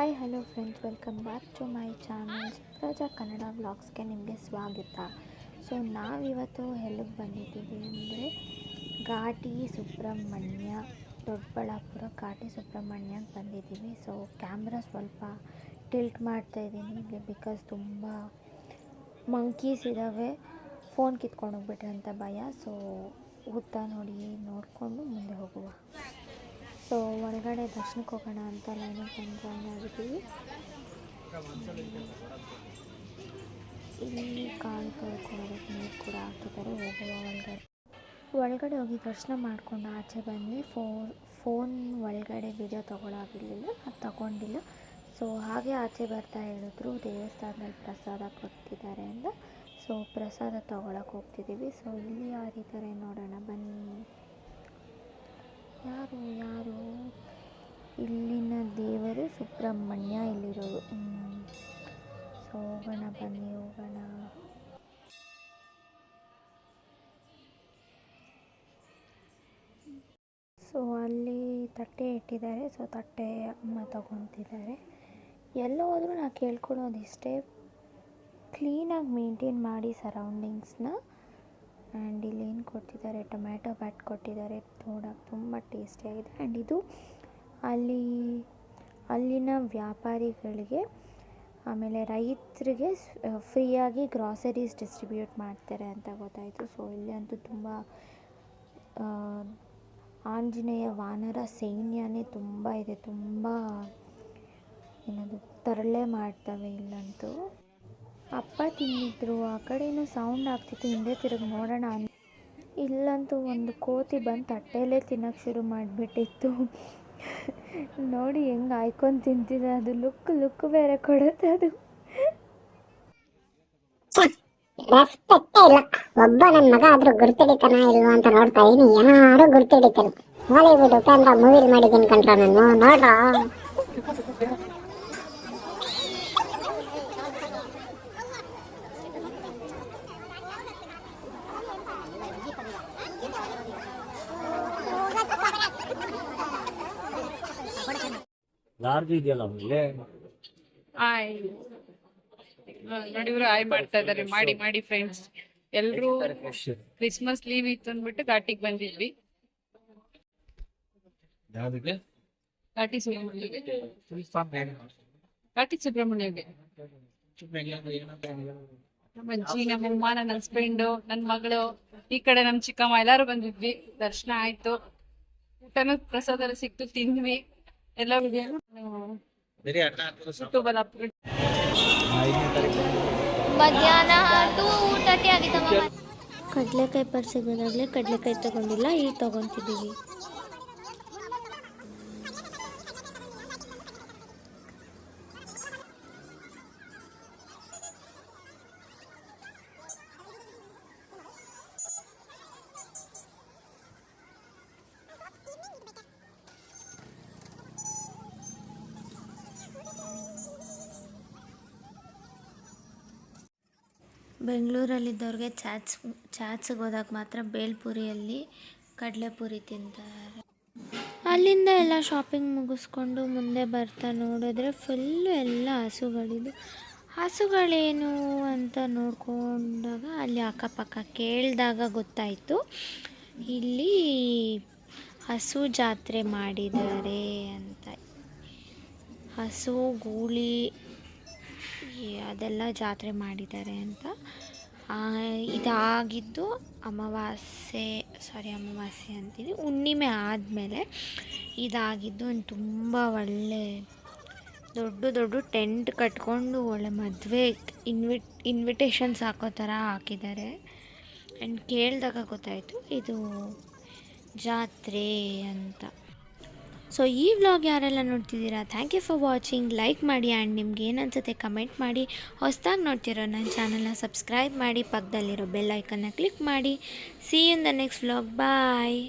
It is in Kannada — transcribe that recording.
Hello friends welcome back to my channel Supraja Kannada ವ್ಲಾಗ್ಸ್ಗೆ ನಿಮಗೆ ಸ್ವಾಗತ. ಸೊ ನಾವಿವತ್ತು ಎಲ್ಲಿಗೆ ಬಂದಿದ್ದೀವಿ ಅಂದರೆ ಘಾಟಿ ಸುಬ್ರಹ್ಮಣ್ಯ ದೊಡ್ಡಬಳ್ಳಾಪುರ ಘಾಟಿ ಸುಬ್ರಹ್ಮಣ್ಯಕ್ಕೆ ಬಂದಿದ್ದೀವಿ. ಸೊ ಕ್ಯಾಮ್ರಾ ಸ್ವಲ್ಪ ಟಿಲ್ಟ್ ಮಾಡ್ತಾ ಇದ್ದೀನಿ ಬಿಕಾಸ್ ತುಂಬ ಮಂಕೀಸ್ ಇದ್ದಾವೆ ಫೋನ್ ಕಿತ್ಕೊಂಡು ಹೋಗ್ಬಿಟ್ರೆ ಅಂತ ಭಯ. ಸೊ ಊಟ ನೋಡಿ ನೋಡಿಕೊಂಡು ಮುಂದೆ ಹೋಗುವ. ಸೊ ಹೊರಗಡೆ ದರ್ಶನಕ್ಕೆ ಹೋಗೋಣ ಅಂತ ನಾನು ಜಾಯ್ನ್ ಆಗಿದ್ದೀವಿ ಇಲ್ಲಿ ಕಾಲು ತೊಳ್ಕೊಳ್ಳೋದಕ್ಕೆ ನೀರು ಕೂಡ ಹಾಕಿದ್ದಾರೆ. ಹೋಗುವ ಒಳಗಡೆ. ಒಳಗಡೆ ಹೋಗಿ ದರ್ಶನ ಮಾಡಿಕೊಂಡು ಆಚೆ ಬಂದ್ವಿ ಫೋನ್ ಫೋನ್ ಒಳಗಡೆ ವಿಡಿಯೋ ತೊಗೊಳಾಗಿರಲಿಲ್ಲ, ಅದು ತಗೊಂಡಿಲ್ಲ. ಸೊ ಹಾಗೆ ಆಚೆ ಬರ್ತಾ ಹೇಳಿದ್ರು ದೇವಸ್ಥಾನದಲ್ಲಿ ಪ್ರಸಾದ ಕೊಡ್ತಿದ್ದಾರೆ ಅಂತ. ಸೊ ಪ್ರಸಾದ ತೊಗೊಳಕ್ಕೆ ಹೋಗ್ತಿದ್ದೀವಿ ಸೊ ಇಲ್ಲಿ ಯಾರಿದ್ದಾರೆ ನೋಡೋಣ. ಬನ್ನಿ. ಯಾರು ಯಾರು? ಇಲ್ಲಿನ ದೇವರು ಸುಬ್ರಹ್ಮಣ್ಯ ಇಲ್ಲಿರೋದು ಸೊ ಹೋಗೋಣ ಬನ್ನಿ, ಹೋಗೋಣ. ಸೊ ಅಲ್ಲಿ ತಟ್ಟೆ ಇಟ್ಟಿದ್ದಾರೆ. ಸೊ ತಟ್ಟೆ ಅಮ್ಮ ತಗೊತಿದ್ದಾರೆ. ಎಲ್ಲ ಹೋದರೂ ನಾ ಕೇಳ್ಕೊಳ್ಳೋದು ಇಷ್ಟೇ. ಕ್ಲೀನಾಗಿ ಮೇಂಟೈನ್ ಮಾಡಿ ಸರೌಂಡಿಂಗ್ಸ್ನ ಆ್ಯಂಡ್ ಇಲ್ಲಿ ಏನು ಕೊಟ್ಟಿದ್ದಾರೆ ಟೊಮ್ಯಾಟೊ ಬ್ಯಾಟ್ ಕೊಟ್ಟಿದ್ದಾರೆ. ನೋಡೋಕೆ ತುಂಬ ಟೇಸ್ಟಿಯಾಗಿದೆ ಆ್ಯಂಡ್ ಇದು ಅಲ್ಲಿ, ಅಲ್ಲಿನ ವ್ಯಾಪಾರಿಗಳಿಗೆ, ಆಮೇಲೆ ರೈತರಿಗೆ ಫ್ರೀಯಾಗಿ ಗ್ರಾಸರೀಸ್ ಡಿಸ್ಟ್ರಿಬ್ಯೂಟ್ ಮಾಡ್ತಾರೆ ಅಂತ ಗೊತ್ತಾಯಿತು. ಸೊ ಇಲ್ಲಿ ಅಂತೂ ತುಂಬ ಆಂಜನೇಯ ವಾನರ ಸೈನ್ಯನೇ ತುಂಬ ಇದೆ. ತುಂಬ, ಏನದು, ತರಲೆ ಮಾಡ್ತವೆ ಇಲ್ಲಂತೂ. ಅಪ್ಪ ತಿಂದಿದ್ರು, ಆ ಕಡೆನೂ ಸೌಂಡ್ ಆಗ್ತಿತ್ತು, ಹಿಂದೆ ತಿರುಗಿ ನೋಡೋಣ ಇಲ್ಲಂತೂ ಒಂದು ಕೋತಿ ಬಂದು ತಟ್ಟೆಯಲ್ಲೇ ತಿನ್ನೋಕ್ಕೆ ಶುರು ಮಾಡಿಬಿಟ್ಟಿತ್ತು. ನೋಡಿ ಹೆಂಗೆ ಆಯ್ಕೊಂಡು ತಿಂತಿದೆ. ಅದು ಲುಕ್ ಲುಕ್ ಬೇರೆ ಕೊಡುತ್ತೆ ಅದು. ರೆಸ್ಪೆಕ್ಟೇ ಇಲ್ಲ. ಒಬ್ಬ ನನ್ನ ಮಗ ಆದ್ರೂ ಗುರ್ತಿಡಿತಾನ ಇಲ್ವಾ ಅಂತ ನೋಡ್ತಾ ಇದೀನಿ. ಯಾರು ಗುರ್ತಿಡಿತಾನೆ ಹಾಲಿವುಡ್ ಉಪೇಂದ್ರ ಮೂವಿಲ್ ಮಾಡಿದ್ದೀನಿ ಕಂಡ್ರ ನಾನು. ನೋಡ್ರ? ಲಾರ್ಜ್ ಇದೆಯಲ್ಲ ಆಮೇಲೆ ಆಯ್ ನೋಡಿ ಇವರು ಆಯ್ ಮಾಡ್ತಾ ಇದಾರೆ ಮಾಡಿ ಮಾಡಿ ಫ್ರೆಂಡ್ಸ್ ಎಲ್ರು ಕ್ರಿಸ್ಮಸ್ ಲೀವ್ ಇತ್ತು ಅಂದ್ಬಿಟ್ಟು ಘಾಟಿಗೆ ಬಂದಿದ್ವಿ. ಘಾಟಿ ಸುಬ್ರಹ್ಮಣ್ಯಗೆ. ಘಾಟಿ ಸುಬ್ರಹ್ಮಣ್ಯಗೆ. ನಮ್ಮ ಅಜ್ಜಿ ನಮ್ಮ ಅಮ್ಮ ನನ್ನ ಹಸ್ಬೆಂಡ್ ನನ್ನ ಮಗಳು ಈ ಕಡೆ ನಮ್ಮ ಚಿಕ್ಕಮ್ಮ ಎಲ್ಲಾರು ಬಂದಿದ್ವಿ. ದರ್ಶನ ಆಯ್ತು. ಊಟನ ಪ್ರಸಾದ ಎಲ್ಲ ಸಿಕ್ತು ತಿಂದ್ವಿ. ಎಲ್ಲ ಬರೀ ಮಧ್ಯಾಹ್ನ ಟೂ ತರ್ಟಿ ಆಗಿತ್ತಮ್ಮ ಕಡಲೆಕಾಯಿ ಪರ್ಸಿಗೆ ಹೋದಾಗಲೇ ಕಡಲೆಕಾಯಿ ತಗೊಂಡಿಲ್ಲ ಈಗ ತಗೊತಿದ್ದೀವಿ ಬೆಂಗಳೂರಲ್ಲಿದ್ದವ್ರಿಗೆ ಚಾಟ್ಸ್, ಚಾಟ್ಸ್ಗೆ ಹೋದಾಗ ಮಾತ್ರ ಬೇಲ್ಪುರಿಯಲ್ಲಿ ಕಡಲೆಪುರಿ ತಿಂತಾರೆ. ಅಲ್ಲಿಂದ ಎಲ್ಲ ಶಾಪಿಂಗ್ ಮುಗಿಸ್ಕೊಂಡು ಮುಂದೆ ಬರ್ತಾ ನೋಡಿದ್ರೆ ಫುಲ್ಲು ಎಲ್ಲ ಹಸುಗಳಿದ್ದು ಹಸುಗಳೇನು ಅಂತ ನೋಡಿಕೊಂಡಾಗ ಅಲ್ಲಿ ಅಕ್ಕಪಕ್ಕ ಕೇಳಿದಾಗ ಗೊತ್ತಾಯಿತು. ಇಲ್ಲಿ ಹಸು ಜಾತ್ರೆ ಮಾಡಿದ್ದಾರೆ ಅಂತ. ಹಸು, ಗೂಳಿ ಅದೆಲ್ಲ ಜಾತ್ರೆ ಮಾಡಿದ್ದಾರೆ ಅಂತ. ಇದಾಗಿದ್ದು ಅಮಾವಾಸ್ಯೆ ಸಾರಿ ಅಮಾವಾಸ್ಯೆ ಅಂತೀನಿ ಹುಣ್ಣಿಮೆ ಆದಮೇಲೆ ಇದಾಗಿದ್ದು ಒಂದು ತುಂಬ ಒಳ್ಳೆ ದೊಡ್ಡ ದೊಡ್ಡ ಟೆಂಟ್ ಕಟ್ಕೊಂಡು ಒಳ್ಳೆ ಮದುವೆ ಇನ್ವಿಟ್, ಇನ್ವಿಟೇಷನ್ಸ್ ಹಾಕೋ ಥರ ಹಾಕಿದ್ದಾರೆ. ಆ್ಯಂಡ್ ಕೇಳಿದಾಗ ಗೊತ್ತಾಯಿತು, ಇದು ಜಾತ್ರೆ ಅಂತ. ಸೊ ಈ ವ್ಲಾಗ್ ಯಾರೆಲ್ಲ ನೋಡ್ತಿದ್ದೀರಾ thank you for watching like ಮಾಡಿ ಆ್ಯಂಡ್ ನಿಮ್ಗೆ ಏನನ್ಸುತ್ತೆ ಕಮೆಂಟ್ ಮಾಡಿ. ಹೊಸ್ದಾಗಿ ನೋಡ್ತಿರೋ ನನ್ನ ಚಾನಲ್ನ ಸಬ್ಸ್ಕ್ರೈಬ್ ಮಾಡಿ. ಪಕ್ಕದಲ್ಲಿರೋ ಬೆಲ್ ಐಕನ್ನ ಕ್ಲಿಕ್ ಮಾಡಿ. See in the next vlog bye